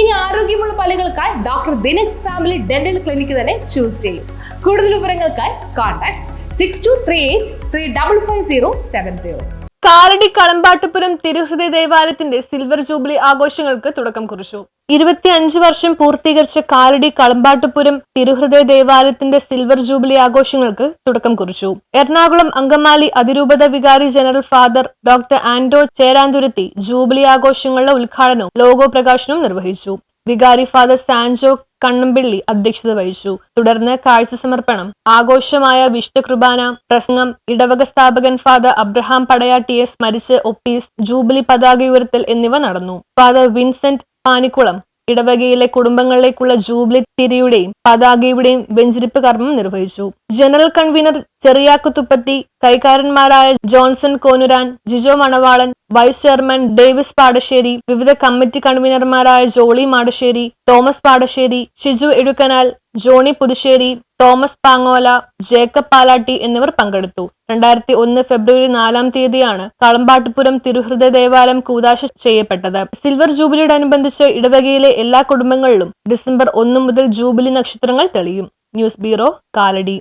ഇനി ആരോഗ്യമുള്ള പല്ലുകൾക്കായി ഡോക്ടർ ദിനക്സ് ഫാമിലി ഡെന്റൽ ക്ലിനിക്ക് തന്നെ ചൂസ് ചെയ്യും. കൂടുതൽ വിവരങ്ങൾക്കായി contact six two three eight three double five zero seven zero Kalady Kalampattupuram തിരുഹൃദയ ദേവാലയത്തിന്റെ സിൽവർ ജൂബിലി ആഘോഷങ്ങൾക്ക് തുടക്കം കുറിച്ചു. ഇരുപത്തിയഞ്ച് വർഷം പൂർത്തീകരിച്ച കാലടി കളമ്പാട്ടുപുരം തിരുഹൃദയ ദേവാലയത്തിന്റെ സിൽവർ ജൂബിലി ആഘോഷങ്ങൾക്ക് തുടക്കം കുറിച്ചു. എറണാകുളം അങ്കമാലി അതിരൂപത വികാരി general father doctor Anto Cheranthuruthy jubilee ആഘോഷങ്ങളുടെ ഉദ്ഘാടനവും ലോഗോ പ്രകാശനവും നിർവഹിച്ചു. വികാരി ഫാദർ സാൻജോ കണ്ണമ്പിള്ളി അധ്യക്ഷത വഹിച്ചു. തുടർന്ന് കാഴ്ച സമർപ്പണം. ആഘോഷമായ വിഷ്ണു കുർബാന പ്രസംഗം ഇടവക സ്ഥാപകൻ ഫാദർ അബ്രഹാം പടയാട്ടിയെ സ്മരിച്ച് ഒപ്പീസ് ജൂബിലി പതാക ഉയർത്തൽ എന്നിവ നടന്നു. ഫാദർ വിൻസെന്റ് പാനിക്കുളം ഇടവകയിലെ കുടുംബങ്ങളിലേക്കുള്ള ജൂബിലി തിരിയുടെയും പതാകയുടെയും വെഞ്ചിരിപ്പ് കർമ്മം നിർവഹിച്ചു. ജനറൽ കൺവീനർ ചെറിയാക്കുത്തുപ്പത്തി കൈക്കാരന്മാരായ Johnson Konuran Jijo Manavalan vice chairman Davis Padassery വിവിധ committee കൺവീനർമാരായ Jolly Madassery Thomas Padassery Shiju Ezhukkanal Johnny Puthussery Thomas Pangola Jacob Palatty എന്നിവർ പങ്കെടുത്തു. രണ്ടായിരത്തി ഒന്ന് ഫെബ്രുവരി നാലാം തീയതിയാണ് കളമ്പാട്ടുപുരം തിരുഹൃദയ ദേവാലയം കൂതാശ ചെയ്യപ്പെട്ടത്. സിൽവർ ജൂബിലിയോടനുബന്ധിച്ച് ഇടവകയിലെ എല്ലാ കുടുംബങ്ങളിലും ഡിസംബർ ഒന്ന് മുതൽ ജൂബിലി നക്ഷത്രങ്ങൾ തെളിയും. News bureau Kalady.